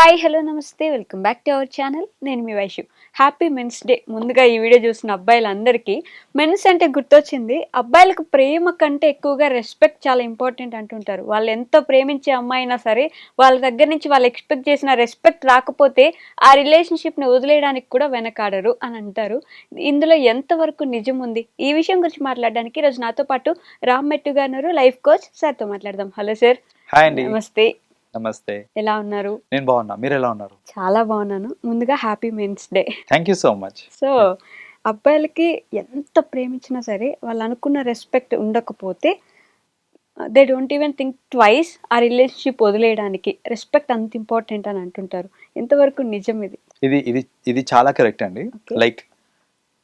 Hi hello నమస్తే. Welcome back to our channel. నేను మీ వైషు. హ్యాపీ మెన్స్ డే ముందుగా ఈ వీడియో చూసిన అబ్బాయిలందరికీ మెన్స్ అంటే గుర్తొచ్చింది. అబ్బాయిలకు ప్రేమ కంటే ఎక్కువగా రెస్పెక్ట్ చాలా ఇంపార్టెంట్ అంటుంటారు. వాళ్ళు ఎంత ప్రేమించే అమ్మాయి అయినా సరే వాళ్ళ దగ్గర నుంచి వాళ్ళు ఎక్స్పెక్ట్ చేసిన రెస్పెక్ట్ రాకపోతే ఆ రిలేషన్షిప్ని వదిలేయడానికి కూడా వెనకాడరు అని అంటారు. ఇందులో ఎంతవరకు నిజం ఉంది? ఈ విషయం గురించి మాట్లాడడానికి ఈరోజు నాతో పాటు రామ్ మెట్టు గారు లైఫ్ కోచ్ సార్తో మాట్లాడదాం. హలో సార్ నమస్తే. నమస్తే. ఎలా ఉన్నారు? నేను బాగున్నా. మీరు ఎలా ఉన్నారు? చాలా బాగున్నాను. ముందుగా happy men's day. Thank you so much so అబ్బాయిలకి ఎంత ప్రేమించినా సరే వాళ్ళు అనుకున్న రెస్పెక్ట్ ఉండకపోతే they don't even think twice ఆ రిలేషన్షిప్ వదిలేయడానికి రెస్పెక్ట్ అంత ఇంపార్టెంట్ అని అంటుంటారు. ఎంతవరకు నిజం ఇది? ఇది ఇది ఇది చాలా కరెక్ట్ అండి. లైక్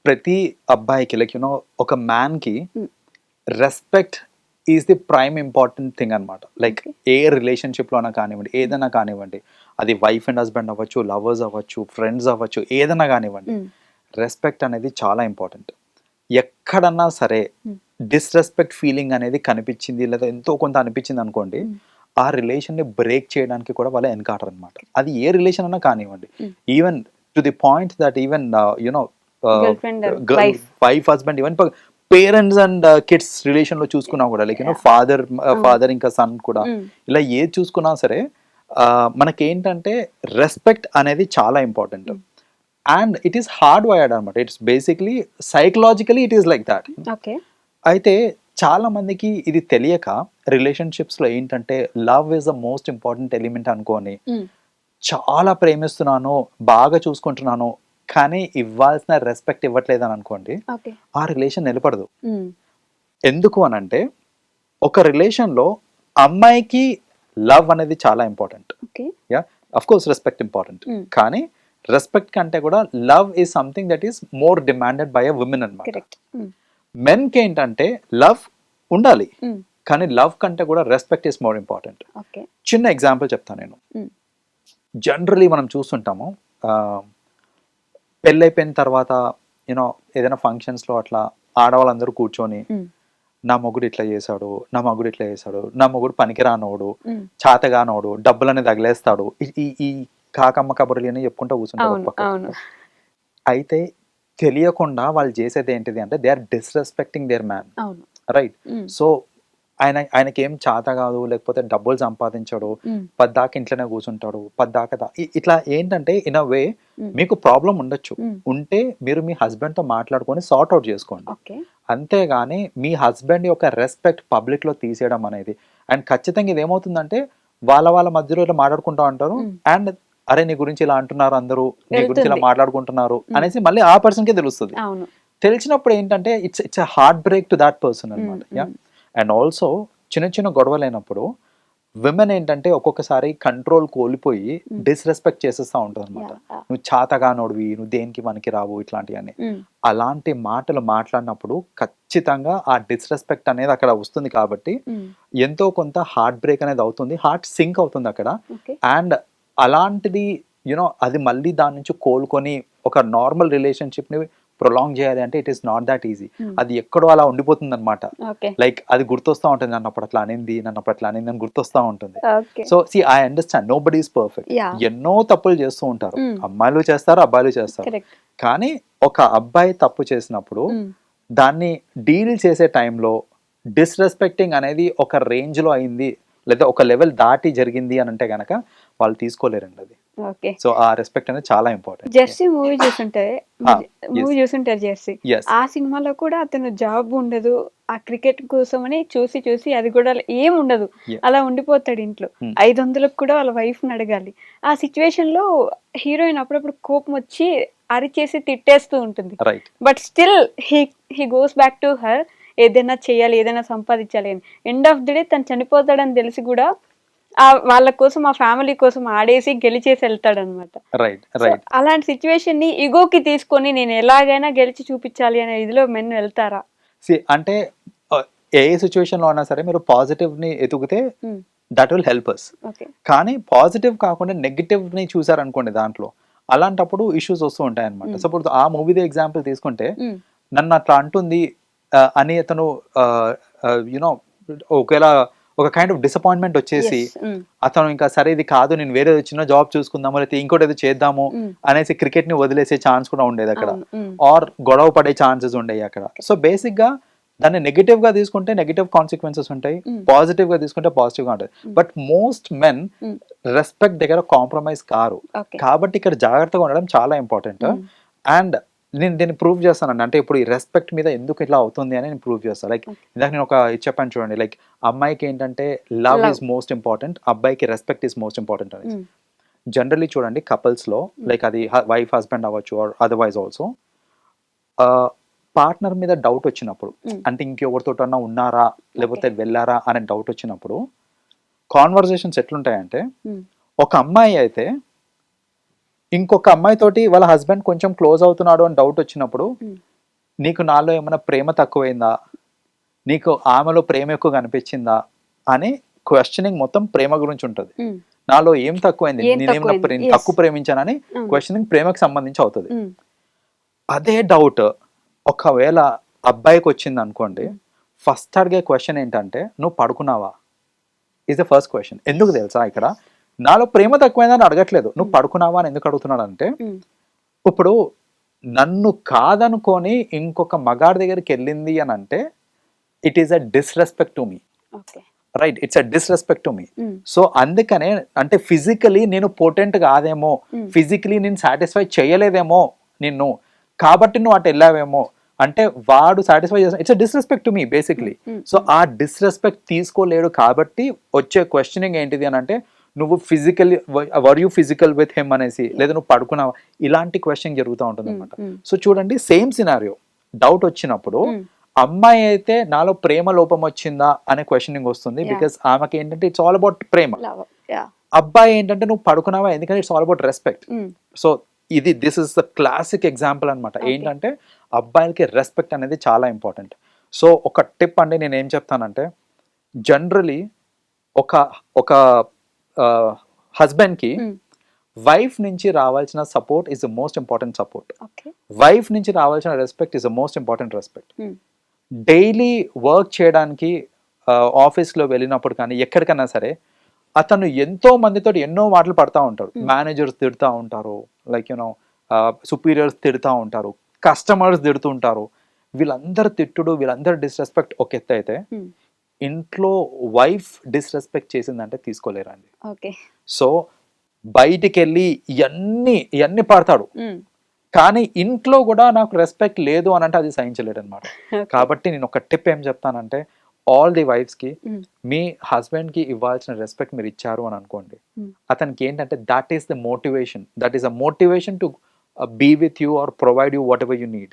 ప్రతి అబ్బాయికి లైక్ యూనో ఒక మ్యాన్కి Hmm. Respect is the prime important thing అనమాట లైక్. ఏ రిలేషన్షిప్ లోనా కానివ్వండి ఏదైనా కానివ్వండి అది వైఫ్ అండ్ హస్బెండ్ అవ్వచ్చు లవర్స్ అవ్వచ్చు ఫ్రెండ్స్ అవ్వచ్చు ఏదైనా కానివ్వండి. రెస్పెక్ట్ అనేది చాలా ఇంపార్టెంట్ ఎక్కడన్నా సరే. డిస్రెస్పెక్ట్ ఫీలింగ్ అనేది కనిపించింది లేదా ఎంతో కొంత అనిపించింది అనుకోండి Mm. ఆ రిలేషన్ని బ్రేక్ చేయడానికి కూడా వాళ్ళు వెనకాడరు అనమాట అది ఏ రిలేషన్ అన్నా కానివ్వండి. Even to the point that even you know. Wife husband even parents and kids రిలేషన్లో చూసుకున్నా కూడా like you know father father ఇంకా సన్ కూడా Mm. ఇలా ఏది చూసుకున్నా సరే ఆ, మనకేంటంటే రెస్పెక్ట్ అనేది చాలా important and it is hard wired అనమాట it's basically psychologically it is like that okay అయితే చాలా మందికి ఇది తెలియక రిలేషన్షిప్స్లో ఏంటంటే love is the most important element అనుకోని చాలా ప్రేమిస్తున్నాను బాగా చూసుకుంటున్నాను కానీ ఇవ్వాల్సిన రెస్పెక్ట్ ఇవ్వట్లేదు అని అనుకోండి ఆ రిలేషన్ నిలబడదు. ఎందుకు అని అంటే ఒక రిలేషన్లో అమ్మాయికి లవ్ అనేది చాలా important yeah of course respect important. కానీ రెస్పెక్ట్ కంటే కూడా love is something that is more demanded by a women అనమాట కరెక్ట్ మెన్కి ఏంటంటే లవ్ ఉండాలి. కానీ లవ్ కంటే కూడా రెస్పెక్ట్ ఈస్ మోర్ ఇంపార్టెంట్ చిన్న ఎగ్జాంపుల్ చెప్తాను నేను. జనరలీ మనం చూస్తుంటాము పెళ్ళైపోయిన తర్వాత యూనో ఏదైనా functions లో అట్లా ఆడవాళ్ళందరూ కూర్చొని నా మొగుడు ఇట్లా చేశాడు నా మొగుడు ఇట్లా చేశాడు నా మొగుడు పనికిరానోడు చాతగానోడు డబ్బులని తగిలేస్తాడు. ఈ- ఈ కాకమ్మ కబుర్లు అని చెప్పుకుంటూ కూర్చుంటారు. అవును అయితే తెలియకుండా వాళ్ళు చేసేది ఏంటిది అంటే they are disrespecting their man right so ఆయన ఆయనకి ఏం చాత కాదు లేకపోతే డబ్బులు సంపాదించాడు పద్దాక ఇంట్లోనే కూర్చుంటాడు పద్దాక ఇట్లా ఏంటంటే ఇన్ అ వే మీకు ప్రాబ్లం ఉండొచ్చు. ఉంటే మీరు మీ హస్బెండ్తో మాట్లాడుకొని సార్ట్ అవుట్ చేసుకోండి. అంతేగాని మీ హస్బెండ్ యొక్క రెస్పెక్ట్ పబ్లిక్లో తీసేయడం అనేది. అండ్ ఖచ్చితంగా ఇది ఏమవుతుందంటే వాళ్ళ వాళ్ళ మధ్యలో ఇలా మాట్లాడుకుంటా ఉంటారు. అండ్ అరే నీ గురించి ఇలా అంటున్నారు అందరూ నీ గురించి ఇలా. మాట్లాడుకుంటున్నారు. అనేసి మళ్ళీ ఆ పర్సన్ కే తెలుస్తుంది. తెలిసినప్పుడు ఏంటంటే it's it's heart break to that person అనమాట యా. అండ్ ఆల్సో చిన్న చిన్న గొడవలు అయినప్పుడు విమెన్ ఏంటంటే ఒక్కొక్కసారి కంట్రోల్ కోల్పోయి. డిస్రెస్పెక్ట్ చేసేస్తా ఉంటుంది అనమాట. నువ్వు చాతగానోడివి నువ్వు దేనికి మనకి రావు ఇట్లాంటివన్నీ Mm. అలాంటి మాటలు మాట్లాడినప్పుడు ఖచ్చితంగా ఆ డిస్రెస్పెక్ట్ అనేది అక్కడ వస్తుంది కాబట్టి Mm. ఎంతో కొంత హార్ట్ బ్రేక్ అనేది అవుతుంది హార్ట్ సింక్ అవుతుంది అక్కడ అండ్ అలాంటిది యునో అది మళ్ళీ దాని నుంచి కోలుకొని ఒక నార్మల్ రిలేషన్షిప్ని ప్రొలాంగ్ చేయాలి అంటే it is not that easy. అది ఎక్కడో అలా ఉండిపోతుంది అనమాట లైక్ అది గుర్తొస్తా ఉంటుంది నన్ను అప్పుడు అట్లా అనింది నన్ను అప్పుడు అట్లా అనింది అని గుర్తొస్తా ఉంటుంది. So see I understand nobody is perfect. ఎన్నో తప్పులు చేస్తూ ఉంటారు. Mm. అమ్మాయిలు చేస్తారు అబ్బాయిలు చేస్తారు. కానీ ఒక అబ్బాయి తప్పు చేసినప్పుడు దాన్ని డీల్ చేసే టైంలో డిస్రెస్పెక్టింగ్ అనేది ఒక రేంజ్లో అయింది లేదా ఒక లెవెల్ దాటి జరిగింది అని అంటే గనక వాళ్ళు తీసుకోలేరండి అది. సో ఆ రెస్పెక్ట్ అనేది చాలా important Jersey movie Ah, movie. చూసుంటారు జెర్సీ. ఆ సినిమాలో కూడా అతను జాబ్ ఉండదు ఆ క్రికెట్ కోసమని చూసి చూసి అది కూడా ఏం ఉండదు. అలా ఉండిపోతాడు ఇంట్లో. Hmm. ఐదు వందలకు కూడా వాళ్ళ వైఫ్ని అడగాలి. ఆ సిచ్యువేషన్లో హీరోయిన్ అప్పుడప్పుడు కోపం వచ్చి అరిచేసి తిట్టేస్తూ ఉంటుంది. But still he he goes back to her ఏదైనా చేయాలి ఏదైనా సంపాదించాలి అని. ఎండ్ ఆఫ్ ది డే తను చనిపోతాడని తెలిసి కూడా వాళ్ళ కోసం ఆ ఫ్యామిలీ కోసం ఆడేసి గెలిచేసి వెళ్తాడు అనమాట రైట్ రైట్ అలాంటి సిచ్యువేషన్ని ఇగోకి తీసుకొని నేను ఎలాగైనా గెలిచి చూపించాలి అనే ఇదిలో మెన్ వెళ్తారా? అంటే ఏ సిచ్యువేషన్లో అయినా సరే మీరు పాజిటివ్ని ఎతుకుతే Hmm. That will help us కానీ పాజిటివ్ కాకుండా నెగిటివ్ని చూసారనుకోండి దాంట్లో అలాంటప్పుడు ఇష్యూస్ వస్తూ ఉంటాయి అనమాట Hmm. సపోజ్ ఆ మూవీదే ఎగ్జాంపుల్ తీసుకుంటే నన్ను అట్లా అంటుంది అని అతను యునో ఒకవేళ ఒక కైండ్ ఆఫ్ డిసప్పాయింట్మెంట్ వచ్చేసి. Mm. అతను ఇంకా సరే ఇది కాదు నేను వేరే చిన్న జాబ్ చూసుకుందాము లేకపోతే ఇంకోటి ఏదో చేద్దాము Mm. అనేసి క్రికెట్ని వదిలేసే ఛాన్స్ కూడా ఉండేది అక్కడ అవును. Mm. ఆర్ గొడవ పడే ఛాన్సెస్ ఉండేవి అక్కడ సో బేసిక్గా దాన్ని నెగిటివ్గా తీసుకుంటే నెగిటివ్ కాన్సిక్వెన్సెస్ ఉంటాయి. పాజిటివ్గా తీసుకుంటే పాజిటివ్గా ఉంటుంది బట్ మోస్ట్ మెన్. రెస్పెక్ట్ దగ్గర కాంప్రమైజ్ కారు. కాబట్టి ఇక్కడ జాగ్రత్తగా ఉండడం చాలా ఇంపార్టెంట్. అండ్ నేను దీన్ని ప్రూవ్ చేస్తానండి అంటే ఇప్పుడు ఈ రెస్పెక్ట్ మీద ఎందుకు ఇట్లా అవుతుంది అని నేను ప్రూవ్ చేస్తాను లైక్ ఇందాక నేను ఒక చెప్పాను చూడండి లైక్ అమ్మాయికి ఏంటంటే లవ్. ఈజ్ మోస్ట్ ఇంపార్టెంట్ అబ్బాయికి రెస్పెక్ట్ ఈజ్ మోస్ట్ ఇంపార్టెంట్ అని Mm. జనరలీ చూడండి కపుల్స్లో లైక్ అది వైఫ్ హస్బెండ్ అవ్వచ్చు ఆర్ అదర్వైజ్ ఆల్సో పార్ట్నర్ మీద డౌట్ వచ్చినప్పుడు Mm. అంటే ఇంకెవరితోటన్నా ఉన్నారా లేకపోతే వెళ్ళారా అనే డౌట్ వచ్చినప్పుడు కాన్వర్జేషన్స్ ఎట్లుంటాయంటే Mm. ఒక అమ్మాయి అయితే ఇంకొక అమ్మాయి తోటి వాళ్ళ హస్బెండ్ కొంచెం క్లోజ్ అవుతున్నాడు అని డౌట్ వచ్చినప్పుడు Mm. నీకు నాలో ఏమైనా ప్రేమ తక్కువైందా నీకు ఆమెలో ప్రేమ ఎక్కువ కనిపించిందా అని క్వశ్చనింగ్ మొత్తం ప్రేమ గురించి ఉంటుంది Mm. నాలో ఏం తక్కువైంది Yes. తక్కువ ప్రేమించానని. క్వశ్చనింగ్ ప్రేమకు సంబంధించి అవుతుంది Mm. అదే డౌట్ ఒకవేళ అబ్బాయికి వచ్చింది అనుకోండి ఫస్ట్ అడిగే క్వశ్చన్ ఏంటంటే నువ్వు పడుకున్నావా ఇస్ ద ఫస్ట్ క్వశ్చన్ ఎందుకు తెలుసా ఇక్కడ నాలో ప్రేమ తక్కువైందని అడగట్లేదు నువ్వు పడుకున్నావా అని ఎందుకు అడుగుతున్నాడు అంటే. ఇప్పుడు నన్ను కాదనుకొని ఇంకొక మగాడి దగ్గరికి వెళ్ళింది అని అంటే it is a disrespect to me. Right it's a disrespect to me. So అందుకనే అంటే ఫిజికలీ నేను పోటెంట్ కాదేమో. ఫిజికలీ నేను సాటిస్ఫై చేయలేదేమో నిన్ను కాబట్టి నువ్వు అటు వెళ్ళావేమో అంటే వాడు సాటిస్ఫై చేస్తా it's disrespect to me basically. So ఆ డిస్రెస్పెక్ట్ తీసుకోలేడు కాబట్టి వచ్చే క్వశ్చనింగ్ ఏంటిది అని అంటే నువ్వు physical were you physical with him అనేసి లేదా నువ్వు పడుకున్నావా ఇలాంటి క్వశ్చన్ జరుగుతూ ఉంటుంది అనమాట. సో చూడండి సేమ్ సినారియో డౌట్ వచ్చినప్పుడు. అమ్మాయి అయితే నాలో ప్రేమ లోపం వచ్చిందా అనే క్వశ్చనింగ్ వస్తుంది. బికాస్ ఆమెకి ఏంటంటే ఇట్స్ ఆల్ అబౌట్ ప్రేమ. అబ్బాయి ఏంటంటే నువ్వు పడుకున్నావా ఎందుకంటే it's all about respect. So ఇది this is the classic example అనమాట. ఏంటంటే అబ్బాయిలకి రెస్పెక్ట్ అనేది చాలా ఇంపార్టెంట్ సో ఒక టిప్ అండి నేను ఏం చెప్తానంటే జనరలీ ఒక ఒక హస్బెండ్కి Mm. వైఫ్ నుంచి రావాల్సిన support is the most important support. Wife నుంచి రావాల్సిన respect is the most important respect. Daily work చేయడానికి ఆఫీస్లో వెళ్ళినప్పుడు కానీ ఎక్కడికైనా సరే అతను ఎంతో మందితో ఎన్నో మాటలు పడతా ఉంటారు Mm. మేనేజర్స్ తిడతా ఉంటారు లైక్ యూనో సుపీరియర్స్ తిడతా ఉంటారు కస్టమర్స్ తిడుతుంటారు వీళ్ళందరు తిట్టుడు వీళ్ళందరు డిస్రెస్పెక్ట్ ఒక ఎత్తు అయితే Mm. ఇంట్లో వైఫ్ డిస్రెస్పెక్ట్ చేసిందంటే తీసుకోలేరండి Okay. సో బయటికి వెళ్ళి ఇవన్నీ ఇవన్నీ పడతాడు. కానీ ఇంట్లో కూడా నాకు రెస్పెక్ట్ లేదు అని అంటే అది సహించలేడు అనమాట. కాబట్టి నేను ఒక టిప్ ఏం చెప్తానంటే ఆల్ ది వైఫ్స్కి. మీ హస్బెండ్కి ఇవ్వాల్సిన రెస్పెక్ట్ మీరు ఇచ్చారు అని అనుకోండి. అతనికి ఏంటంటే that is the motivation that is a motivation to be with you or provide you whatever you need.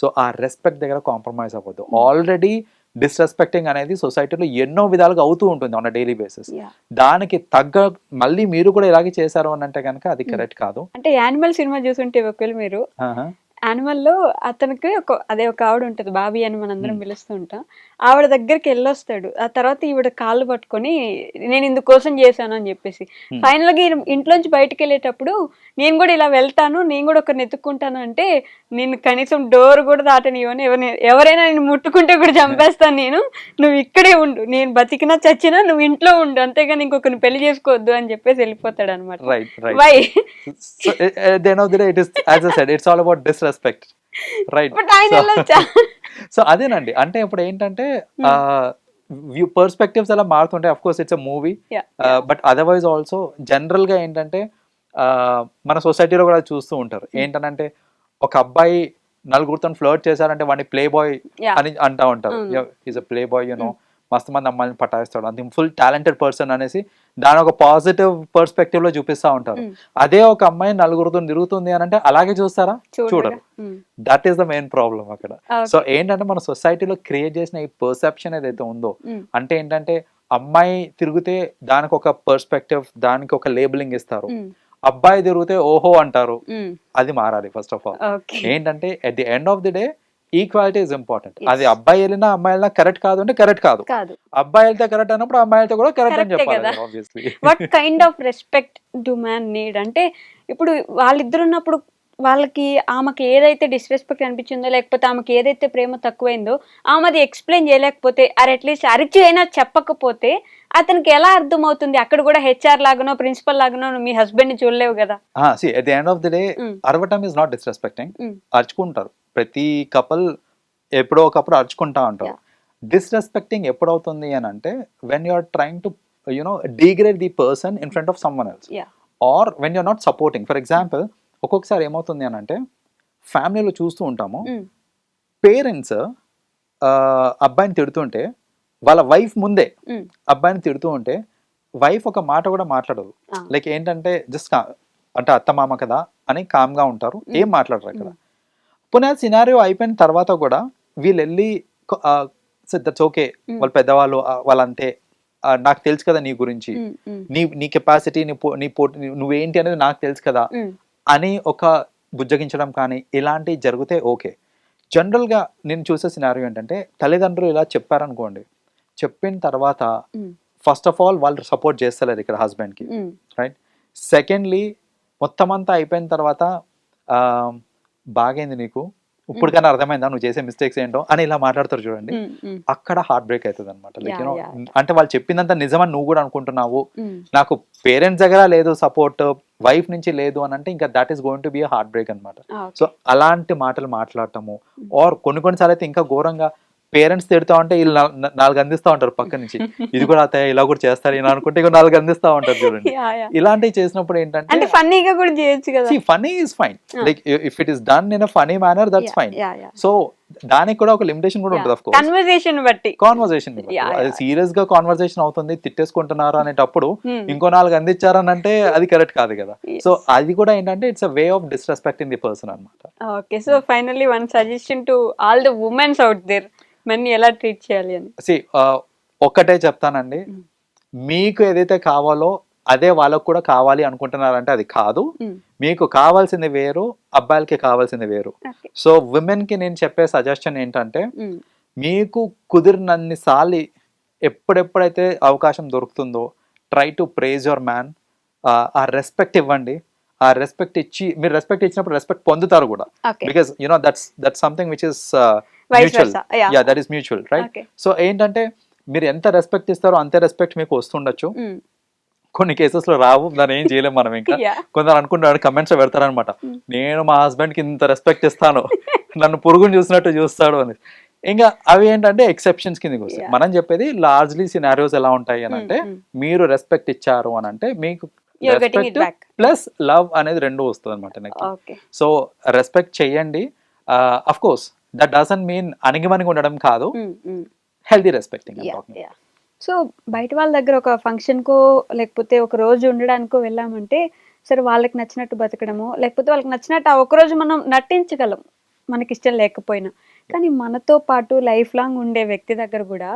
So ఆ రెస్పెక్ట్ దగ్గర కాంప్రమైజ్ అవ్వద్దు ఆల్రెడీ డిస్రెస్పెక్టింగ్ అనేది సొసైటీలో ఎన్నో విధాలుగా అవుతూ ఉంటుంది ఆన్ డైలీ బేసిస్. దానికి తగ్గ మళ్ళీ మీరు కూడా ఇలాగే చేశారు అని అంటే కనుక అది కరెక్ట్ కాదు. అంటే యానిమల్ సినిమా చూసుంటే ఒకవేళ మీరు. యానిమల్లో అతనికి ఒక అదే ఒక ఆవిడ ఉంటది బాబీ అని మనందరం పిలుస్తూ ఉంటాం ఆవిడ దగ్గరికి వెళ్ళొస్తాడు. ఆ తర్వాత ఈవిడ కాళ్ళు పట్టుకొని నేను ఇందుకోసం చేశాను అని చెప్పేసి. ఫైనల్గా ఇంట్లోంచి బయటికి వెళ్ళేటప్పుడు నేను కూడా ఇలా వెళ్తాను నేను కూడా ఒకరిని ఎత్తుక్కుంటాను అంటే నేను కనీసం డోర్ కూడా దాటనివ్వను ఎవరిని ఎవరైనా నేను ముట్టుకుంటే కూడా చంపేస్తాను నేను. నువ్వు ఇక్కడే ఉండు. నేను బతికినా చచ్చినా నువ్వు ఇంట్లో ఉండు. అంతేగాని ఇంకొకరిని పెళ్ళి చేసుకోవద్దు అని చెప్పేసి వెళ్ళిపోతాడు అనమాట why so at the end వెళ్ళొచ్చా సో అదేనండి. అంటే ఇప్పుడు ఏంటంటే వ్యూ పర్స్పెక్టివ్స్ అలా మారుతుంటాయి? Of course it's a movie. But otherwise also జనరల్గా ఏంటంటే మన సొసైటీలో కూడా చూస్తూ ఉంటారు. ఏంటంటే ఒక అబ్బాయి నలుగురితో ఫ్లర్ట్ చేశారంటే వాడిని ప్లే బాయ్. అని అంటా ఉంటారు. Is a play boy you know మస్తు మంది అమ్మాయిని పటాయిస్తాడు అంత ఫుల్ టాలెంటెడ్ పర్సన్ అనేసి దాని ఒక పాజిటివ్ పర్స్పెక్టివ్లో చూపిస్తా ఉంటారు. అదే ఒక అమ్మాయి నలుగురితో తిరుగుతుంది అని అంటే అలాగే చూస్తారా చూడరు. That is the main problem అక్కడ. సో ఏంటంటే మన సొసైటీలో క్రియేట్ చేసిన ఈ పర్సెప్షన్ ఏదైతే ఉందో. అంటే ఏంటంటే అమ్మాయి తిరిగితే దానికి ఒక పర్స్పెక్టివ్ దానికి ఒక లేబులింగ్ ఇస్తారు. అబ్బాయి తిరిగితే ఓహో అంటారు. అది మారాలి ఫస్ట్ ఆఫ్ ఆల్ ఏంటంటే at the end of the day equality is important. అది అబ్బాయి వెళ్ళినా అమ్మాయి వెళ్ళినా కరెక్ట్ కాదు అంటే కరెక్ట్ కాదు. అబ్బాయి వెళ్తే కరెక్ట్ అన్నప్పుడు అమ్మాయి వెళ్తే కూడా కరెక్ట్ అని చెప్పాలి what kind of respect do man need అంటే ఇప్పుడు వాళ్ళిద్దరు ఉన్నప్పుడు వాళ్ళకి ఆమెకి ఏదైతే డిస్రెస్పెక్ట్ అనిపించిందో లేకపోతే ఆమెకి ఏదైతే ప్రేమ తక్కువైందో ఆమె అది ఎక్స్ప్లెయిన్ చేయలేకపోతే అరే అట్లీస్ట్ అరిచి అయినా చెప్పకపోతే అతనికి ఎలా అర్థమవుతుంది? అక్కడ కూడా హెచ్ఆర్ లాగానో ప్రిన్సిపల్ లాగానో మీ హస్బెండ్ని చూడలేవు కదా. See at the end of the day. అరవటం is not disrespecting. అరుచుకుంటారు. ప్రతి కపుల్ ఎప్పుడో ఒకప్పుడు అరుచుకుంటా ఉంటారు. డిస్రెస్పెక్టింగ్ ఎప్పుడు అవుతుంది అని అంటే when you are trying to you know degrade the person in front of someone else or when you're not supporting for example ఒక్కొక్కసారి ఏమవుతుంది అని అంటే ఫ్యామిలీలో చూస్తూ ఉంటాము. పేరెంట్స్ అబ్బాయిని తిడుతుంటే వాళ్ళ వైఫ్ ముందే అబ్బాయిని తిడుతూ ఉంటే వైఫ్ ఒక మాట కూడా మాట్లాడదు. లైక్ ఏంటంటే జస్ట్ అంటే అత్త మామ కదా అని కామ్గా ఉంటారు. ఏం మాట్లాడరు అక్కడ. పునః సినారియో అయిపోయిన తర్వాత కూడా వీళ్ళు వెళ్ళి దట్స్ ఓకే. వాళ్ళ పెద్దవాళ్ళు ఆ, వాళ్ళంతే. ఆ, నాకు తెలుసు కదా నీ గురించి. నీ నీ కెపాసిటీ నీ పో- నీ పో నీ- నువ్వేంటి అనేది నాకు తెలుసు కదా. అని ఒక బుజ్జగించడం కానీ ఇలాంటివి జరిగితే ఓకే జనరల్గా నేను చూసే సినారియో ఏంటంటే తల్లిదండ్రులు ఇలా చెప్పారనుకోండి. చెప్పిన తర్వాత ఫస్ట్ ఆఫ్ ఆల్ వాళ్ళు సపోర్ట్ చేస్తలేరు ఇక్కడ హస్బెండ్కి రైట్ సెకండ్లీ మొత్తం అంతా అయిపోయిన తర్వాత ఆ, బాగైంది నీకు? ఇప్పటికైనా అర్థమైందా? నువ్వు చేసే మిస్టేక్స్ ఏంటో? అని ఇలా మాట్లాడతారు చూడండి. అక్కడ హార్ట్ బ్రేక్ అవుతుంది అనమాట లైక్ యూనో అంటే వాళ్ళు చెప్పిందంత నిజమని నువ్వు కూడా అనుకుంటున్నావు. నాకు పేరెంట్స్ దగ్గర లేదు సపోర్ట్ వైఫ్ నుంచి లేదు అని అంటే ఇంకా that is going to be heart break అనమాట సో అలాంటి మాటలు మాట్లాడటము. ఆర్ కొన్ని కొన్నిసార్లు అయితే ఇంకా ఘోరంగా పేరెంట్స్ తిడతా ఉంటే వీళ్ళు నాలుగు అందిస్తా ఉంటారు పక్క నుంచి. ఇది కూడా అత్తయ్య ఇలా కూడా చేస్తారు ఇలా అనుకుంటే ఇంకో నాలుగు అందిస్తా ఉంటారు చూడండి. ఇలాంటివి చేసినప్పుడు ఏంటంటే అంటే ఫన్నీగా కూడా చేయొచ్చు కదా. Funny is fine. Like if it is done in a funny manner that's fine so దానికి కూడా ఒక లిమిటేషన్ కూడా ఉంటుంది ఆఫ్ కోర్స్ కన్వర్సేషన్ బట్టి. కాన్వర్సేషన్. సీరియస్గా కాన్వర్సేషన్ అవుతుంది తిట్టేసుకుంటున్నారు అనేటప్పుడు Hmm. ఇంకో నాలుగు అందించారని అంటే అది కరెక్ట్ కాదు కదా. సో అది కూడా ఏంటంటే it's a way of disrespecting the person అనమాట okay so finally one suggestion to all the womens out there men ఎలా ట్రీట్ చేయాలి అని సి ఒక్కటే చెప్తానండి. మీకు ఏదైతే కావాలో అదే వాళ్ళకు కూడా కావాలి అనుకుంటున్నారంటే అది కాదు. మీకు కావాల్సింది వేరు అబ్బాయిలకి కావాల్సింది వేరు. సో ఉమెన్కి నేను చెప్పే సజెషన్ ఏంటంటే. మీకు కుదిరినన్ని సార్లు ఎప్పుడెప్పుడైతే అవకాశం దొరుకుతుందో try to praise your man ఆ రెస్పెక్ట్ ఇవ్వండి ఆ రెస్పెక్ట్ ఇచ్చి మీరు రెస్పెక్ట్ ఇచ్చినప్పుడు రెస్పెక్ట్ పొందుతారు కూడా. Because you know that's that's something which is mutual. Yeah that is mutual right. So ఏంటంటే మీరు ఎంత రెస్పెక్ట్ ఇస్తారో అంతే రెస్పెక్ట్ మీకు వస్తుండొచ్చు Mm. కొన్ని కేసెస్లో రావు దాన్ని ఏం చేయలేం మనం ఇంకా. కొందరు అనుకుంటారు కమెంట్స్ పెడతారనమాట Mm. నేను మా హస్బెండ్కి ఇంత రెస్పెక్ట్ ఇస్తాను నన్ను పురుగుని చూసినట్టు చూస్తాడు అని ఇంకా అవి ఏంటంటే ఎక్సెప్షన్స్ కిందకి వస్తాయి. మనం చెప్పేది లార్జ్లీ సినారియోస్ ఎలా ఉంటాయి అని అంటే Mm, mm. మీరు రెస్పెక్ట్ ఇచ్చారు అని అంటే మీకు. ప్లస్ లవ్ అనేది రెండు వస్తుంది అనమాట నాకు సో రెస్పెక్ట్ చెయ్యండి of course that doesn't mean అణిగిమణిగి ఉండడం కాదు. హెల్దీ రెస్పెక్టింగ్ సో బయట వాళ్ళ దగ్గర ఒక ఫంక్షన్కో లేకపోతే ఒక రోజు ఉండడానికో వెళ్ళామంటే సరే వాళ్ళకి నచ్చినట్టు బతకడము లేకపోతే వాళ్ళకి నచ్చినట్టు ఆ ఒక రోజు మనం నటించగలం మనకి ఇష్టం లేకపోయినా. కానీ మనతో పాటు లైఫ్ లాంగ్ ఉండే వ్యక్తి దగ్గర కూడా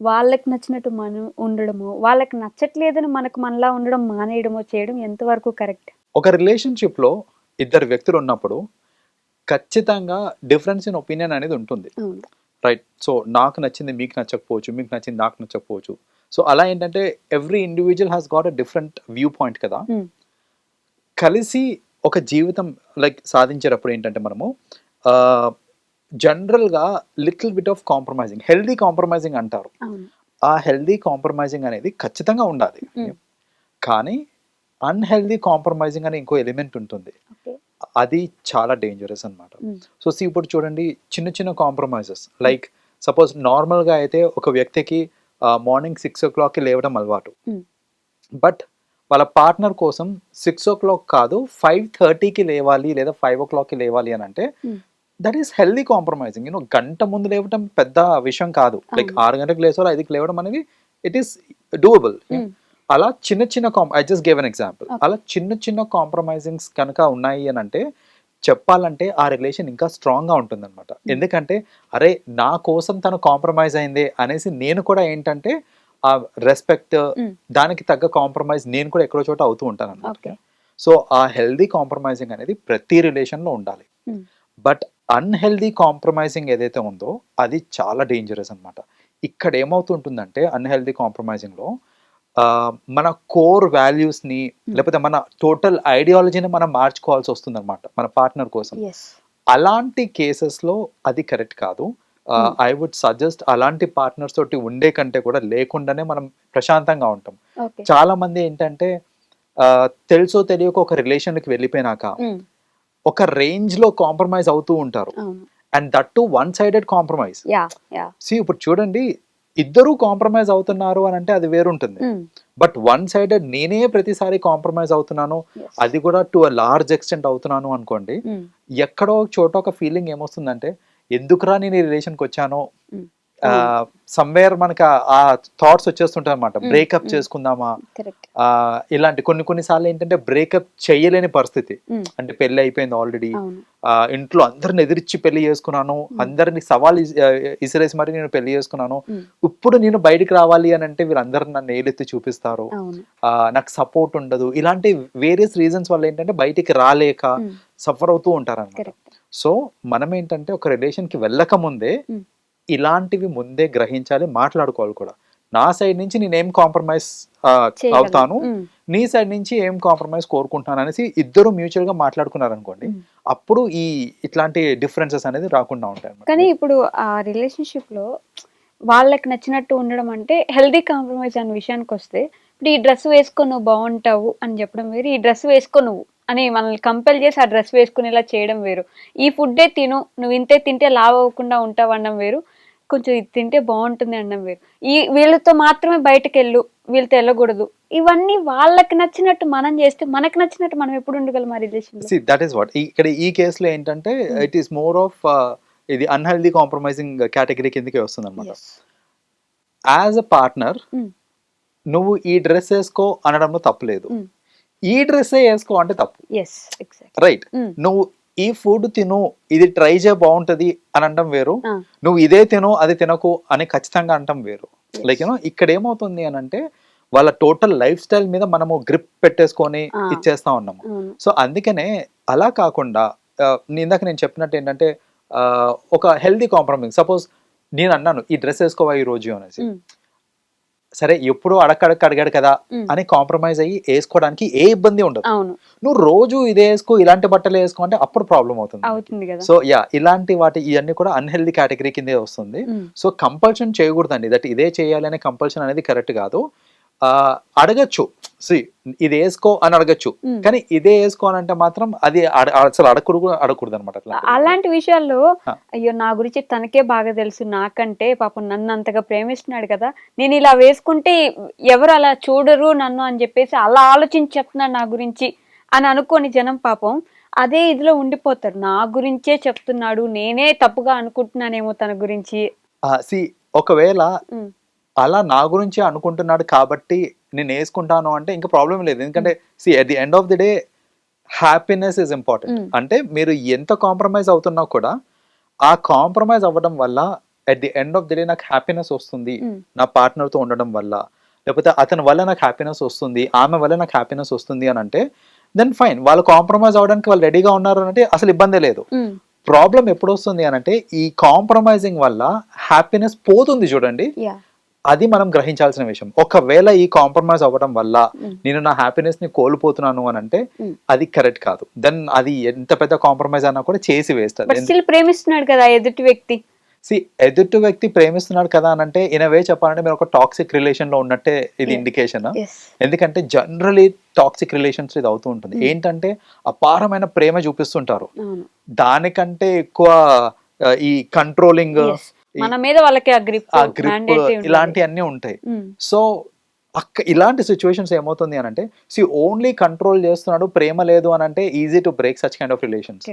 వాళ్ళకి నచ్చినట్టు మనం ఉండడము వాళ్ళకి నచ్చట్లేదని మనకు మనలా ఉండడం మానేయడమో చేయడం ఎంతవరకు కరెక్ట్? ఒక రిలేషన్షిప్లో ఇద్దరు వ్యక్తులు ఉన్నప్పుడు ఖచ్చితంగా డిఫరెన్స్ ఇన్ ఒపీనియన్ అనేది ఉంటుంది. రైట్ సో నాకు నచ్చింది మీకు నచ్చకపోవచ్చు మీకు నచ్చింది నాకు నచ్చకపోవచ్చు. సో అలా ఏంటంటే every individual has got a different view point కదా. Mm. కలిసి ఒక జీవితం లైక్ సాధించేటప్పుడు ఏంటంటే మనము జనరల్గా little bit of compromising healthy compromising అంటారు. ఆ హెల్దీ కాంప్రమైజింగ్ అనేది ఖచ్చితంగా ఉండాలి. Mm. కానీ అన్హెల్దీ కాంప్రమైజింగ్ అనే ఇంకో ఎలిమెంట్ ఉంటుంది. అది చాలా డేంజరస్ అన్నమాట Mm. సో see ఇప్పుడు చూడండి చిన్న చిన్న కాంప్రమైజెస్ లైక్ సపోజ్ నార్మల్గా అయితే ఒక వ్యక్తికి మార్నింగ్ సిక్స్ ఓ క్లాక్కి లేవడం అలవాటు. బట్ వాళ్ళ పార్ట్నర్ కోసం సిక్స్ ఓ క్లాక్ కాదు ఫైవ్ థర్టీకి లేవాలి లేదా ఫైవ్ ఓ క్లాక్కి లేవాలి అని అంటే. That is healthy compromising you know గంట ముందు లేవటం పెద్ద విషయం కాదు లైక్. ఆరు గంటలకు లేసారో ఐదుకి లేవడం అనేది ఇట్ ఈస్ డూయబుల్ Mm. అలా చిన్న చిన్న కాం I just gave an example. అలా చిన్న చిన్న కాంప్రమైజింగ్స్ కనుక ఉన్నాయి అని అంటే చెప్పాలంటే ఆ రిలేషన్ ఇంకా స్ట్రాంగ్గా ఉంటుంది అనమాట ఎందుకంటే అరే నా కోసం తను కాంప్రమైజ్ అయింది అనేసి నేను కూడా ఏంటంటే ఆ రెస్పెక్ట్ Mm. దానికి తగ్గ కాంప్రమైజ్ నేను కూడా ఎక్కడో చోట అవుతూ ఉంటాను అనమాట సో ఆ హెల్దీ కాంప్రమైజింగ్ అనేది ప్రతి రిలేషన్లో ఉండాలి. బట్ అన్హెల్దీ కాంప్రమైజింగ్ ఏదైతే ఉందో అది చాలా డేంజరస్ అన్నమాట. ఇక్కడ ఏమవుతుంటుందంటే అన్హెల్దీ కాంప్రమైజింగ్లో మన కోర్ వాల్యూస్ని లేకపోతే మన టోటల్ ఐడియాలజీని మనం మార్చుకోవాల్సి వస్తుంది అనమాట మన పార్ట్నర్ కోసం. అలాంటి కేసెస్లో అది కరెక్ట్ కాదు. Hmm. ఐ వుడ్ సజెస్ట్ అలాంటి పార్ట్నర్స్ తోటి ఉండే కంటే కూడా లేకుండానే మనం ప్రశాంతంగా ఉంటాం. చాలా మంది ఏంటంటే తెలుసో తెలియక ఒక రిలేషన్కి వెళ్ళిపోయినాక ఉమ్, ఒక రేంజ్లో కాంప్రమైజ్ అవుతూ ఉంటారు. And that too one sided compromise see ఇప్పుడు చూడండి ఇద్దరు కాంప్రమైజ్ అవుతున్నారు అని అంటే అది వేరుంటుంది. బట్ వన్ సైడెడ్ నేనే ప్రతిసారి కాంప్రమైజ్ అవుతున్నాను. అది కూడా టు అ లార్జ్ ఎక్స్టెంట్ అవుతున్నాను అనుకోండి. ఉమ్, ఎక్కడో ఒక చోట ఒక ఫీలింగ్ ఏమొస్తుందంటే ఎందుకురా నేను ఈ రిలేషన్కి వచ్చాను? ఉమ్, సమ్వేర్ మనకి ఆ- థాట్స్ వచ్చేస్తుంటాయి అనమాట బ్రేకప్. చేసుకుందామా? ఇలాంటి కొన్ని కొన్నిసార్లు ఏంటంటే బ్రేకప్ చేయలేని పరిస్థితి. ఉమ్, అంటే పెళ్ళి అయిపోయింది ఆల్రెడీ ఇంట్లో అందరిని ఎదిరించి పెళ్ళి చేసుకున్నాను. అందరిని సవాల్ ఇసిరేసి మరి నేను పెళ్ళి చేసుకున్నాను. ఉమ్, ఇప్పుడు నేను బయటికి రావాలి అని అంటే వీళ్ళందరూ నన్ను ఏలెత్తి చూపిస్తారు. నాకు సపోర్ట్ ఉండదు. ఇలాంటి వేరియస్ రీజన్స్ వల్ల ఏంటంటే బయటికి రాలేక సఫర్ అవుతూ ఉంటారు అనమాట సో మనం ఏంటంటే ఒక రిలేషన్కి వెళ్ళక ముందే. ఇలాంటివి ముందే గ్రహించాలి మాట్లాడుకోవాలి కూడా నా సైడ్ నుంచి నేను ఏం కాంప్రమైజ్. అవుతాను నీ సైడ్ నుంచి ఏం కాంప్రమైజ్ కోరుకుంటున్నాను అనేసి ఇద్దరు మ్యూచువల్గా మాట్లాడుకున్నారు అనుకోండి ఉమ్. అప్పుడు ఈ ఇట్లాంటి డిఫరెన్సెస్ అనేది రాకుండా ఉంటాయి. కానీ ఇప్పుడు ఆ రిలేషన్షిప్లో వాళ్ళకి నచ్చినట్టు ఉండడం అంటే హెల్దీ కాంప్రమైజ్ అనే విషయానికి వస్తే ఇప్పుడు ఈ డ్రెస్ వేసుకో నువ్వు బాగుంటావు అని చెప్పడం వేరు ఈ డ్రెస్ వేసుకో నువ్వు అని మనల్ని కంపెల్ చేసి ఆ డ్రెస్ వేసుకునేలా చేయడం వేరు ఈ ఫుడ్డే తిను నువ్వు ఇంతే తింటే లావ్ అవ్వకుండా ఉంటావు అనడం వేరు కొంచెం ఇది తింటే బాగుంటుంది అనడం వేరు. ఈ వీళ్ళతో మాత్రమే బయటకు వెళ్ళు వీళ్ళతో వెళ్ళకూడదు ఇవన్నీ వాళ్ళకి నచ్చినట్టు మనం చేస్తే మనకి నచ్చినట్టు మనం ఎప్పుడు ఉండగలం ఆ రిలేషన్ దట్ ఈస్ వాట్ ఇక్కడ ఈ కేసులో ఏంటంటే ఇట్ ఈస్ మోర్ ఆఫ్ ఇది అన్హెల్దీ కాంప్రమైజింగ్ కేటగిరీ కిందకి వస్తుంది అనమాట యాజ్ అ పార్ట్నర్ నువ్వు ఈ డ్రెస్ వేసుకో అనడంలో తప్పులేదు Mm. ఈ డ్రెస్సే వేసుకో అంటే తప్పు. రైట్ నువ్వు ఈ ఫుడ్ తిను ఇది ట్రై చేయ బాగుంటది అని అనడం వేరు. నువ్వు ఇదే తిను అది తినకు అని ఖచ్చితంగా అంటాం వేరు. లైక్ యూనో ఇక్కడ ఏమవుతుంది అని అంటే వాళ్ళ టోటల్ లైఫ్ స్టైల్ మీద మనము గ్రిప్ పెట్టేసుకొని. ఇచ్చేస్తా ఉన్నాము. సో అందుకనే అలా కాకుండా ఇందాక నేను చెప్పినట్టు ఏంటంటే ఒక హెల్దీ కాంప్రమైజ్ సపోజ్ నేను అన్నాను ఈ డ్రెస్ వేసుకోవా ఈ రోజు అనేసి. సరే ఎప్పుడు అడక్కడక్క అడిగాడు కదా. అని కాంప్రమైజ్ అయ్యి వేసుకోవడానికి ఏ ఇబ్బంది ఉండదు. నువ్వు రోజు ఇదే వేసుకో ఇలాంటి బట్టలు వేసుకో అంటే అప్పుడు ప్రాబ్లం అవుతుంది. సో యా ఇలాంటి వాటి ఇవన్నీ కూడా అన్హెల్దీ కేటగిరీ కిందే వస్తుంది. సో కంపల్షన్ చేయకూడదండి. దట్ ఇదే చేయాలి అనే కంపల్షన్ అనేది కరెక్ట్ కాదు. ఆ, అడగచ్చు. సి ఇది వేసుకో అని అడగచ్చు. ఉమ్. కానీ ఇదే వేసుకో అని అంటే మాత్రం అది అసలు అడగకూడదు అడగకూడదు అనమాట అలాంటి విషయాల్లో. అయ్యో నా గురించి తనకే బాగా తెలుసు నాకంటే పాపం నన్ను అంతగా ప్రేమిస్తున్నాడు కదా నేను ఇలా వేసుకుంటే ఎవరు అలా చూడరు నన్ను అని చెప్పేసి అలా ఆలోచించి చెప్తున్నాడు నా గురించి అని అనుకోని జనం పాపం అదే ఇదిలో ఉండిపోతారు. నా గురించే చెప్తున్నాడు నేనే తప్పుగా అనుకుంటున్నానేమో తన గురించి. సి ఒకవేళ ఉమ్, అలా నా గురించి అనుకుంటున్నాడు కాబట్టి నేను వేసుకుంటాను అంటే ఇంకా ప్రాబ్లం లేదు. ఎందుకంటే see at the end of the day happiness is important. అంటే మీరు ఎంత కాంప్రమైజ్ అవుతున్నా కూడా ఆ కాంప్రమైజ్ అవ్వడం వల్ల at the end of the day నాకు హ్యాపీనెస్ వస్తుంది. ఉమ్, నా partner తో ఉండడం వల్ల. లేకపోతే అతని వల్ల నాకు హ్యాపీనెస్ వస్తుంది. ఆమె వల్ల నాకు హ్యాపీనెస్ వస్తుంది అని అంటే దెన్ ఫైన్ వాళ్ళు కాంప్రమైజ్ అవడానికి వాళ్ళు రెడీగా ఉన్నారు అంటే అసలు ఇబ్బందే లేదు. ప్రాబ్లం ఎప్పుడు వస్తుంది అని అంటే ఈ కాంప్రమైజింగ్ వల్ల హ్యాపీనెస్ పోతుంది చూడండి. అది మనం గ్రహించాల్సిన విషయం. ఒకవేళ ఈ కాంప్రమైజ్ అవ్వడం వల్ల నేను నా హ్యాపీనెస్ని కోల్పోతున్నాను అని అంటే. అది కరెక్ట్ కాదు. దెన్ అది ఎంత పెద్ద కాంప్రమైజ్ అన్నా కూడా చేసి వేస్ట్ ప్రేమిస్తున్నాడు కదా ఎదుటి వ్యక్తి. సి ఎదుటి వ్యక్తి ప్రేమిస్తున్నాడు కదా అని అంటే ఇన్ వే చెప్పాలంటే మీరు ఒక టాక్సిక్ రిలేషన్లో ఉన్నట్టే ఇది. ఇండికేషన్ ఎందుకంటే జనరలీ టాక్సిక్ రిలేషన్స్ ఇది అవుతూ ఉంటుంది. ఏంటంటే అపారమైన ప్రేమ చూపిస్తుంటారు. దానికంటే ఎక్కువ ఈ కంట్రోలింగ్. మన మీద వాళ్ళకి ఆ గ్రిప్ ఆ గ్రిప్ ఇలాంటివన్నీ ఉంటాయి. సో అక్క ఇలాంటి సిచ్యువేషన్స్ ఏమవుతుంది అని అంటే సి ఓన్లీ కంట్రోల్ చేస్తున్నాడు ప్రేమ లేదు అని అంటే easy to break such kind of relations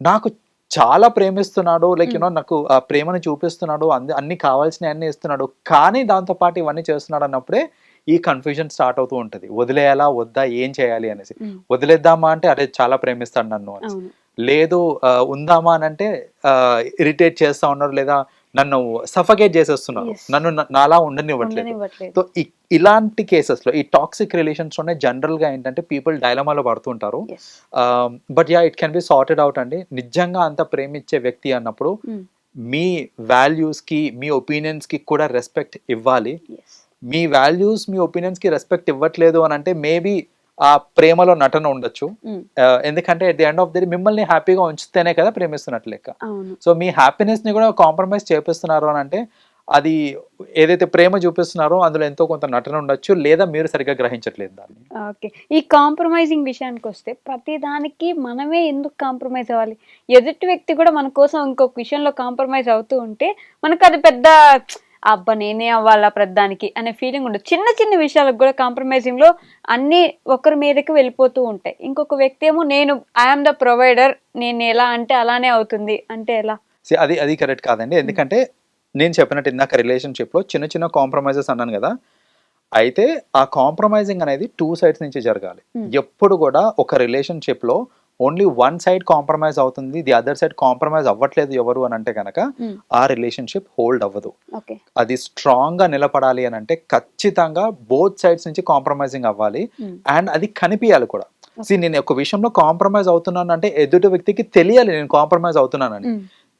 నాకు చాలా ప్రేమిస్తున్నాడు లైక్. యూనో నాకు ఆ ప్రేమను చూపిస్తున్నాడు అన్ని అన్ని కావాల్సిన అన్ని ఇస్తున్నాడు కానీ దాంతో పాటు ఇవన్నీ చేస్తున్నాడు అన్నప్పుడే ఈ కన్ఫ్యూజన్ స్టార్ట్ అవుతూ ఉంటది. వదిలేయాలా వద్దా ఏం చేయాలి అనేసి. వదిలేద్దామా అంటే అరే చాలా ప్రేమిస్తాడు నన్ను అనేసి. లేదు ఉందామా అని అంటే ఇరిటేట్ చేస్తా ఉన్నారు లేదా నన్ను సఫకేట్ చేసేస్తున్నారు. నన్ను నాలా ఉండనివ్వట్లేదు సో ఇలాంటి కేసెస్లో ఈ టాక్సిక్ రిలేషన్స్లోనే జనరల్గా ఏంటంటే పీపుల్ డైలమాలో పడుతుంటారు. But ya it can be sorted out అండి నిజంగా అంత ప్రేమించే వ్యక్తి అన్నప్పుడు Mm. మీ వాల్యూస్కి మీ ఒపీనియన్స్కి కూడా రెస్పెక్ట్ ఇవ్వాలి. మీ వాల్యూస్ మీ ఒపీనియన్స్కి రెస్పెక్ట్ ఇవ్వట్లేదు అని అంటే మేబీ ఆ ప్రేమలో నటన ఉండొచ్చు. ఎందుకంటే at the end of the మిమ్మల్ని హ్యాపీగా ఉంచితేనే కదా ప్రేమిస్తున్నట్లు లెక్క. సో మీ హ్యాపీనెస్ని కూడా కాంప్రమైజ్ చేపిస్తున్నారు అని అంటే అది ఏదైతే ప్రేమ చూపిస్తున్నారో అందులో ఎంతో కొంత నటన ఉండొచ్చు లేదా మీరు సరిగ్గా గ్రహించట్లేదు దాన్ని. ఓకే. ఈ కాంప్రమైజింగ్ విషయానికి వస్తే ప్రతి దానికి మనమే ఎందుకు కాంప్రమైజ్ అవ్వాలి? ఎదుటి వ్యక్తి కూడా మన కోసం ఇంకొక విషయంలో కాంప్రమైజ్ అవుతూ ఉంటే మనకు అది పెద్ద అబ్బా నేనే అవ్వాలా ప్రతిదానికి అనే ఫీలింగ్ ఉండదు. చిన్న చిన్న విషయాలకు కూడా కాంప్రమైజింగ్లో అన్ని ఒకరి మీదకి వెళ్ళిపోతూ ఉంటాయి. ఇంకొక వ్యక్తి ఏమో నేను ఐఎమ్ ద ప్రొవైడర్ నేను ఎలా అంటే అలానే అవుతుంది. అంటే ఎలా? అది అది కరెక్ట్ కాదండి. ఎందుకంటే నేను చెప్పినట్టు ఇందాక relationship లో చిన్న చిన్న కాంప్రమైజెస్ అన్నాను కదా అయితే ఆ కాంప్రమైజింగ్ అనేది టూ సైడ్స్ నుంచి జరగాలి. Hmm. ఎప్పుడు కూడా ఒక relationship లో ఓన్లీ వన్ సైడ్ కాంప్రమైజ్ అవుతుంది ది అదర్ సైడ్ కాంప్రమైజ్ అవ్వట్లేదు ఎవరు అని అంటే కనుక Hmm. ఆ రిలేషన్షిప్ హోల్డ్ అవ్వదు. అది స్ట్రాంగ్గా నిలబడాలి అని అంటే ఖచ్చితంగా బోత్ సైడ్స్ నుంచి కాంప్రమైజింగ్ అవ్వాలి Hmm. అండ్ అది కనిపించాలి కూడా. See, నేను ఒక విషయంలో కాంప్రమైజ్ అవుతున్నాను అంటే ఎదుటి వ్యక్తికి తెలియాలి నేను కాంప్రమైజ్ అవుతున్నానని.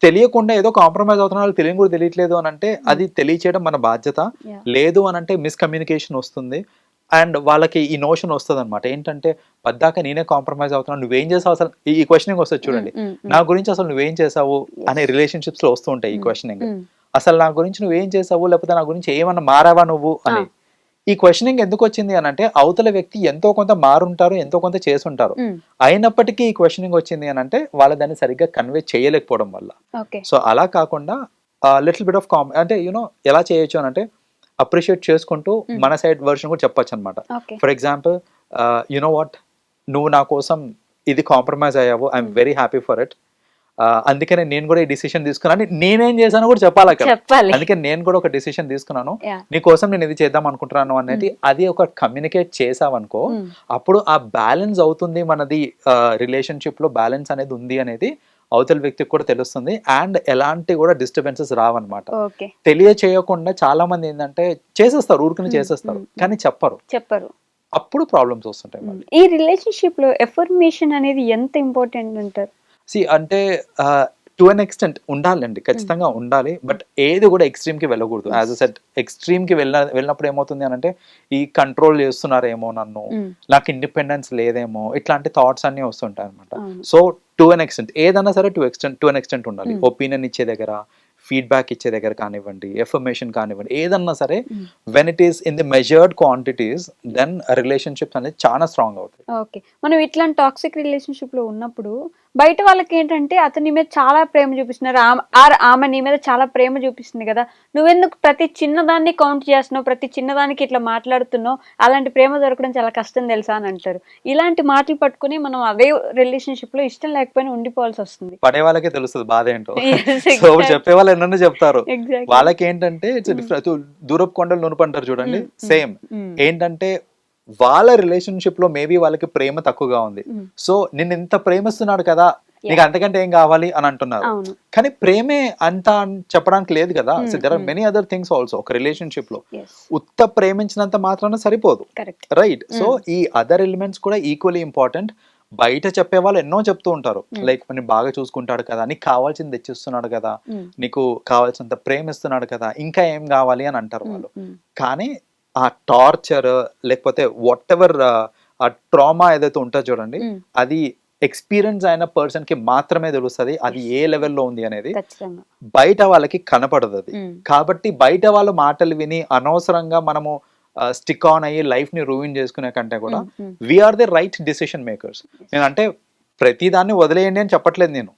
తెలియకుండా ఏదో కాంప్రమైజ్ అవుతున్నా తెలియని కూడా తెలియట్లేదు అని అంటే అది తెలియచేయడం మన బాధ్యత. లేదు అని అంటే మిస్కమ్యూనికేషన్ వస్తుంది. అండ్ వాళ్ళకి ఈ నోషన్ వస్తుంది అనమాట ఏంటంటే పద్దాక నేనే కాంప్రమైజ్ అవుతున్నాను నువ్వేం చేసావు అసలు? ఈ- క్వశ్చనింగ్ వస్తుంది చూడండి. నా గురించి అసలు నువ్వేం చేసావు? అనే రిలేషన్షిప్స్లో వస్తూ ఉంటాయి ఈ. క్వశ్చనింగ్ అసలు నా గురించి నువ్వేం చేసావు? లేకపోతే నా గురించి ఏమన్నా మారావా నువ్వు? అని. ఈ క్వశ్చనింగ్ ఎందుకు వచ్చింది అని అంటే అవతల వ్యక్తి ఎంతో కొంత మారుంటారు ఎంతో కొంత చేసుంటారు అయినప్పటికీ ఈ క్వశ్చనింగ్ వచ్చింది అని అంటే వాళ్ళు దాన్ని సరిగ్గా కన్వే చేయలేకపోవడం వల్ల. సో అలా కాకుండా లిటిల్ బిట్ ఆఫ్ కామ్ అంటే యూనో ఎలా చేయొచ్చు అని అంటే అప్రిషియేట్ చేసుకుంటూ. మన సైడ్ వర్షన్ కూడా చెప్పొచ్చు అనమాట ఫర్ ఎగ్జాంపుల్ యునో వాట్ నువ్వు నా కోసం ఇది కాంప్రమైజ్ అయ్యావు. I'm very happy for it అందుకనే నేను కూడా ఈ డిసిషన్ తీసుకున్నాను. నేనేం చేశానో కూడా చెప్పాలి అందుకే నేను కూడా ఒక డిసిషన్ తీసుకున్నాను. నీ కోసం నేను ఇది చేద్దాం అనుకుంటున్నాను అనేది అది ఒక కమ్యూనికేట్ చేసావనుకో. అప్పుడు ఆ బ్యాలెన్స్ అవుతుంది మనది రిలేషన్షిప్లో బ్యాలెన్స్ అనేది ఉంది అనేది అవతల వ్యక్తికి కూడా తెలుస్తుంది. అండ్ ఎలాంటి కూడా డిస్టర్బెన్సెస్ రావన్నమాట. తెలియచేయకుండా చాలా మంది ఏంటంటే చేసేస్తారు ఊరికనే Mm, చేసేస్తారు. కానీ చెప్పరు. చెప్పరు. అప్పుడు ప్రాబ్లమ్స్ వస్తుంటాయి ఈ రిలేషన్షిప్లో ఎఫర్మేషన్ అనేది ఎంత ఇంపార్టెంట్ అంటారు? సి అంటే టు అన్ ఎక్స్టెంట్ ఉండాలండి. ఖచ్చితంగా ఉండాలి. బట్ ఏది కూడా ఎక్స్ట్రీమ్కి వెళ్ళకూడదు. యాజ్ అ సెట్ ఎక్స్ట్రీమ్కి వెళ్ళ వెళ్ళినప్పుడు ఏమవుతుంది అని అంటే ఈ కంట్రోల్ చేస్తున్నారేమో నన్ను. నాకు ఇండిపెండెన్స్ లేదేమో. ఇట్లాంటి థాట్స్ అన్ని వస్తుంటాయి అనమాట. సో టు అన్ ఎక్స్టెంట్ ఏదన్నా సరే to extent to an extent ఉండాలి. ఒపీనియన్ ఇచ్చే దగ్గర ఫీడ్బ్యాక్ ఇచ్చే దగ్గర కానివ్వండి ఎఫర్మేషన్ కానివ్వండి ఏదన్నా సరే. When it is in the measured quantities then relationships అనేది చాలా స్ట్రాంగ్ అవుతాయి ఓకే మనం ఇట్లాంటి టాక్సిక్ రిలేషన్షిప్లో ఉన్నప్పుడు బయట వాళ్ళకి ఏంటంటే అతని మీద చాలా ప్రేమ చూపిస్తున్నారు. ఆమె ఆర్- ఆమె నీ మీద చాలా ప్రేమ చూపిస్తుంది కదా. నువ్వెందుకు ప్రతి చిన్నదాన్ని కౌంట్ చేస్తున్నావు? ప్రతి చిన్నదానికి ఇట్లా మాట్లాడుతున్నావు? అలాంటి ప్రేమ దొరకడం చాలా కష్టం తెలుసా అని అంటారు. ఇలాంటి మాటలు పట్టుకుని మనం అదే రిలేషన్షిప్లో ఇష్టం లేకపోయినా ఉండిపోవాల్సి వస్తుంది. పడే వాళ్ళకే తెలుస్తుంది బాధ ఏంటో. సో. చెప్పే వాళ్ళు ఎన్నో చెప్తారు. వాళ్ళకి ఏంటంటే different- దూరపు కొండలు నునుపంటారు చూడండి. Same mm. ఏంటంటే వాళ్ళ రిలేషన్షిప్లో మేబీ వాళ్ళకి ప్రేమ తక్కువగా ఉంది. సో నిన్ను ఇంత ప్రేమిస్తున్నాడు కదా నీకు అంతకంటే ఏం కావాలి? అని అంటున్నారు. కానీ ప్రేమే అంత అని చెప్పడానికి లేదు కదా. There are. Many other things also ఒక రిలేషన్షిప్లో ఉత్త ప్రేమించినంత మాత్రాన సరిపోదు. రైట్ సో ఈ అదర్ ఎలిమెంట్స్ కూడా ఈక్వల్లీ ఇంపార్టెంట్ బయట చెప్పే వాళ్ళు ఎన్నో చెప్తూ ఉంటారు. లైక్ మనం బాగా చూసుకుంటాడు కదా నీకు కావాల్సింది తెచ్చిస్తున్నాడు కదా నీకు కావాల్సినంత ప్రేమిస్తున్నాడు కదా ఇంకా ఏం కావాలి? అని అంటారు వాళ్ళు. కానీ ఆ టార్చర్ లేకపోతే వాట్ ఎవర్ ఆ ట్రామా ఏదైతే ఉంటుందో చూడండి అది ఎక్స్పీరియన్స్ అయిన పర్సన్కి మాత్రమే తెలుస్తుంది అది ఏ లెవెల్లో ఉంది అనేది. బయట వాళ్ళకి కనపడదు అది. కాబట్టి బయట వాళ్ళ మాటలు విని అనవసరంగా మనము స్టిక్ ఆన్ అయ్యి లైఫ్ని రూయిన్ చేసుకునే కంటే కూడా. We're the right decision makers నేను అంటే ప్రతి దాన్ని వదిలేయండి అని చెప్పట్లేదు నేను.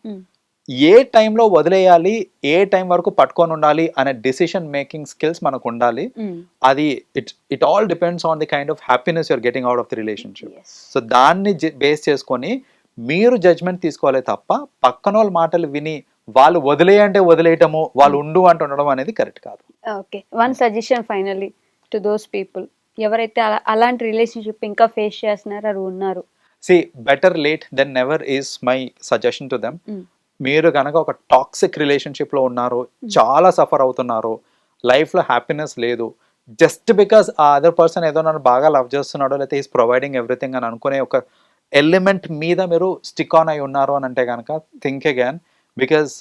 ఏ టైంలో వదిలేయాలి ఏ టైం వరకు పట్టుకొని ఉండాలి అనే డిసిషన్ మేకింగ్ స్కిల్స్ మనకు ఉండాలి. Mm. అది it it all depends on the kind of happiness you're getting out of the relationship. So దాన్ని బేస్ చేసుకొని మీరు జడ్జ్మెంట్ తీసుకోవాలి తప్ప పక్కన వాళ్ళ మాటలు విని వాళ్ళు వదిలేయంటే వదిలేయటము వాళ్ళు ఉండు అంటూ ఉండడం అనేది కరెక్ట్ కాదు. Okay one suggestion finally to those people ఎవరైతే అలా- అలాంటి రిలేషన్షిప్ ఇంకా ఫేస్ చేస్తున్నారో ఉన్నారు. See better late than never is my suggestion to them. మీరు కనుక ఒక టాక్సిక్ రిలేషన్షిప్లో ఉన్నారు చాలా సఫర్ అవుతున్నారు. లైఫ్లో హ్యాపీనెస్ లేదు. జస్ట్ బికాస్ ఆ అదర్ పర్సన్ ఏదో నన్ను బాగా లవ్ చేస్తున్నాడో లేకపోతే ఈస్ ప్రొవైడింగ్ ఎవ్రీథింగ్ అని అనుకునే ఒక ఎలిమెంట్ మీద మీరు స్టిక్ ఆన్ అయి ఉన్నారు అని అంటే కనుక think again because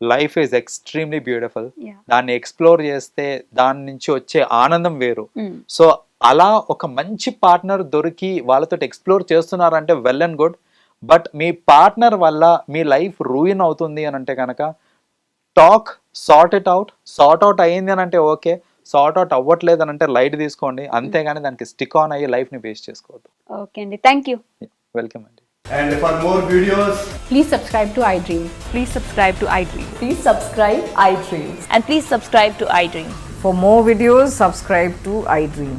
life is extremely beautiful. దాన్ని ఎక్స్ప్లోర్ చేస్తే దాని నుంచి వచ్చే ఆనందం వేరు. సో అలా ఒక మంచి పార్ట్నర్ దొరికి వాళ్ళతో ఎక్స్ప్లోర్ చేస్తున్నారంటే వెల్ అండ్ గుడ్ బట్ మీ పార్ట్నర్ వల్ల మీ లైఫ్ రూయిన్ అవుతుంది అని అంటే కనుక talk sort it out sort out అయ్యింది అని అంటే ఓకే. సార్ట్ అవుట్ అవ్వట్లేదు అని అంటే లైట్ తీసుకోండి. అంతేగాని దానికి స్టిక్ ఆన్ అయ్యి లైఫ్ని వేస్ట్ చేసుకోవద్దు. ఓకే అండి. Thank you. వెల్కమ్ అండి. And for more videos please subscribe to I Dream please subscribe to I Dream please subscribe I Dream and please subscribe to I Dream for more videos subscribe to I Dream